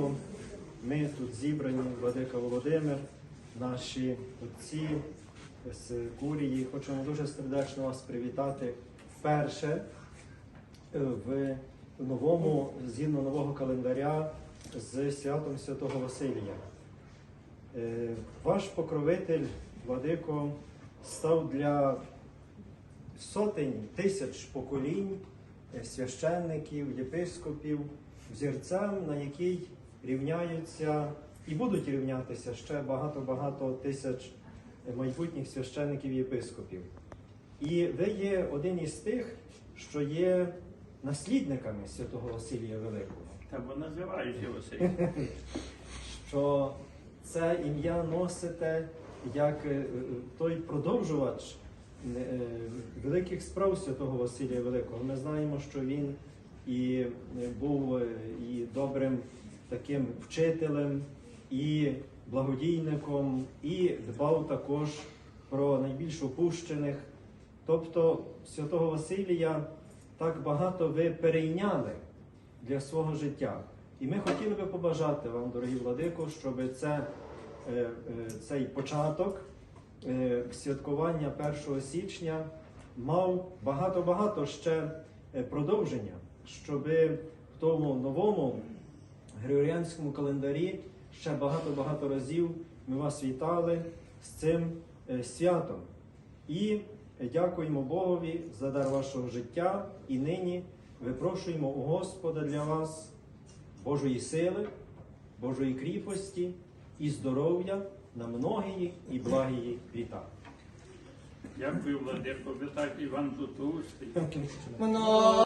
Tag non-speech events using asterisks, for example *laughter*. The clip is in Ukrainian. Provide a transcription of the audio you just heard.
свято ми тут зібрані, Владика Володимир, наші отці з курії. Хочемо дуже сердечно вас привітати вперше е, в новому, згідно нового календаря з святом Святого Василія. Е, Ваш покровитель, Владико, став для сотень тисяч поколінь е, священників, єпископів, взірцем, на який рівняються і будуть рівнятися ще багато-багато тисяч майбутніх священників єпископів. І ви є один із тих, що є наслідниками святого Василія Великого Та бо називаєшся Василь. *laughs* що це ім'я носите як е, той продовжувач е, великих справ святого Василія Великого. Ми знаємо, що він і е, був і добрим таким вчителем, і благодійником, і дбав також про найбільш опущених. Тобто святого Василія так багато ви перейняли для свого життя. І ми хотіли би побажати вам, дорогі владико, щоб це, е, е, цей початок е, святкування 1 січня мав багато-багато ще продовження, щоб в тому новому григоріанському календарі ще багато-багато разів ми вас вітали з цим е, святом. І дякуємо Богові за дар вашого життя. І нині випрошуємо у Господа для вас Божої сили, Божої кріпості і здоров'я на многії і благії літа. Дякую, ви так Іван Зутовський. Воно